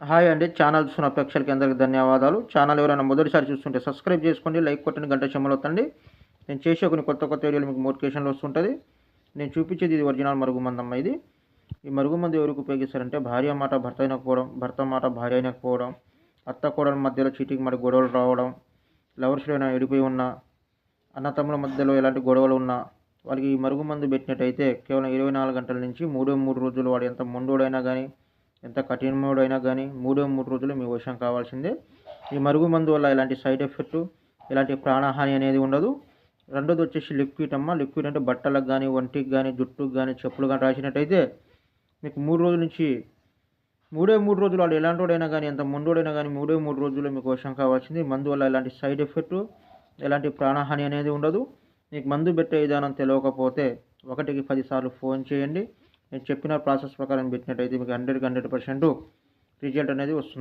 Hi అండి. Channel చూసిన ప్రేక్షకులకి అందరికీ ధన్యవాదాలు. ఛానల్ ఎవరైనా మొదటిసారి చూస్తుంటే సబ్స్క్రైబ్ చేసుకోండి లైక్ కొట్టండి గంట చెమ్మలు వస్తుంది నేను చేసే కొన్ని కొత్త కొత్త వీడియోలు మీకు మోటివేషన్లు వస్తుంటుంది. నేను చూపించేది ఇది ఒరిజినల్ మరుగుమందమ్మ ఇది. ఈ మరుగుమందు ఎవరికి ఉపయోగిస్తారంటే భార్య మాట భర్త అయినకపోవడం భర్త మాట భార్య అయినకపోవడం అత్త కోడల మధ్యలో చీటికి మరి గొడవలు రావడం లవర్స్ అయినా ఎడిపోయి ఉన్నా అన్నతమ్ముల మధ్యలో ఎలాంటి గొడవలు ఉన్నా వాళ్ళకి ఈ మరుగుమందు పెట్టినట్టయితే కేవలం ఇరవై నాలుగు గంటల నుంచి మూడో మూడు రోజులు వాడు ఎంత మొండోడైనా కానీ ఎంత కఠినమోడైనా కానీ మూడో మూడు రోజులు మీ వశం కావాల్సిందే. ఈ మరుగు మందు వల్ల ఎలాంటి సైడ్ ఎఫెక్ట్ ఎలాంటి ప్రాణహాని అనేది ఉండదు. రెండోది వచ్చేసి లిక్విడ్ అమ్మ. లిక్విడ్ అంటే బట్టలకు కానీ ఒంటికి కానీ జుట్టుకు కానీ చెప్పులు కానీ రాసినట్టయితే మీకు మూడు రోజుల నుంచి మూడే మూడు రోజులు వాళ్ళు ఎలాంటి వాడైనా కానీ ఎంత ముందోడైనా కానీ మూడే మూడు రోజులు మీకు వశం కావాల్సింది. మందు వల్ల ఎలాంటి సైడ్ ఎఫెక్ట్ ఎలాంటి ప్రాణహాని అనేది ఉండదు. మీకు మందు పెట్టే విధానం తెలియకపోతే ఒకటికి పదిసార్లు ఫోన్ చేయండి. నేను చెప్పిన ప్రాసెస్ ప్రకారం పెట్టినట్టయితే మీకు హండ్రెడ్కి హండ్రెడ్ పర్సెంట్ రిజల్ట్ అనేది వస్తుంది.